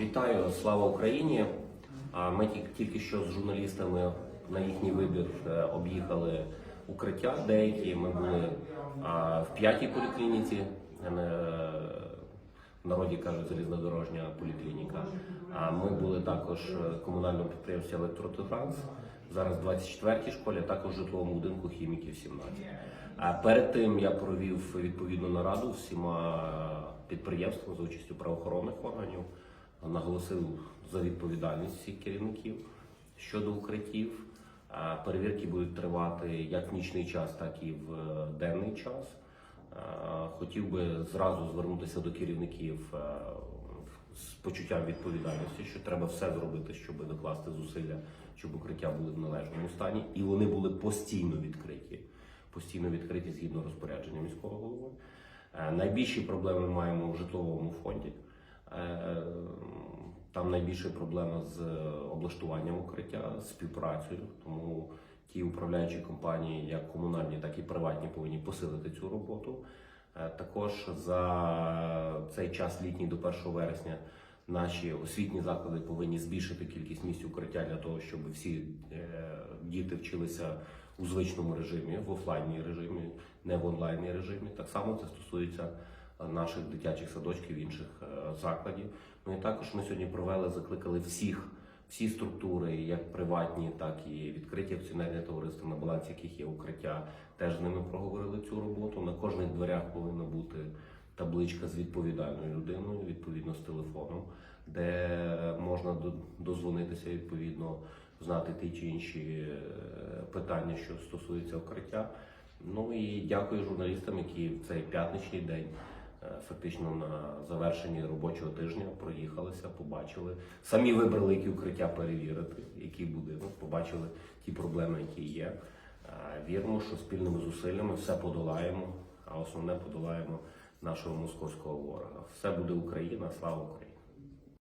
Вітаю, слава Україні! Ми ті- тільки що з журналістами на їхній вибір е, об'їхали укриття деякі. Ми були в п'ятій поліклініці, е, в народі кажуть залізнодорожня поліклініка. А ми були також е, комунальному підприємстві Електротранс. Зараз в 24-й школі, а також в житловому будинку хіміків 17. А перед тим я провів відповідну нараду всіма підприємствами за участю правоохоронних органів наголосив за відповідальність керівників щодо укриттів. Перевірки будуть тривати як в нічний час, так і в е, денний час. Хотів би зразу звернутися до керівників е, з почуттям відповідальності, що треба все зробити, щоб докласти зусилля, щоб укриття були в належному стані, і вони були постійно відкриті, постійно відкриті згідно розпорядження міського голови. Е, Найбільші проблеми маємо в житловому фонді. Е, Там найбільша проблема з облаштуванням укриття, співпрацею. Тому ті управляючі компанії, як комунальні, так і приватні, повинні посилити цю роботу. Е, Також за цей час літній до 1 вересня наші освітні заклади повинні збільшити кількість місць укриття для того, щоб всі е, діти вчилися у звичному режимі, в офлайнній режимі, не в онлайнній режимі. Так само це стосується е, наших дитячих садочків інших е, закладів. Ну і також ми сьогодні провели, закликали всіх, всі структури, як приватні, так і відкриті акціонерні товариства, на балансі яких є укриття, теж з ними проговорили цю роботу. На кожних дверях повинна бути табличка з відповідальною людиною, відповідно з телефоном, де можна до- дозвонитися відповідно, знати ті чи інші е, питання, що стосуються укриття. Ну і дякую журналістам, які в цей п'ятничний день. Е, Фактично на завершенні робочого тижня проїхалися, побачили. Самі вибрали, які укриття перевірити, який будинок, побачили ті проблеми, які є. Е, Віримо, що спільними зусиллями все подолаємо, а основне подолаємо нашого московського ворога. Все буде Україна, слава Україні!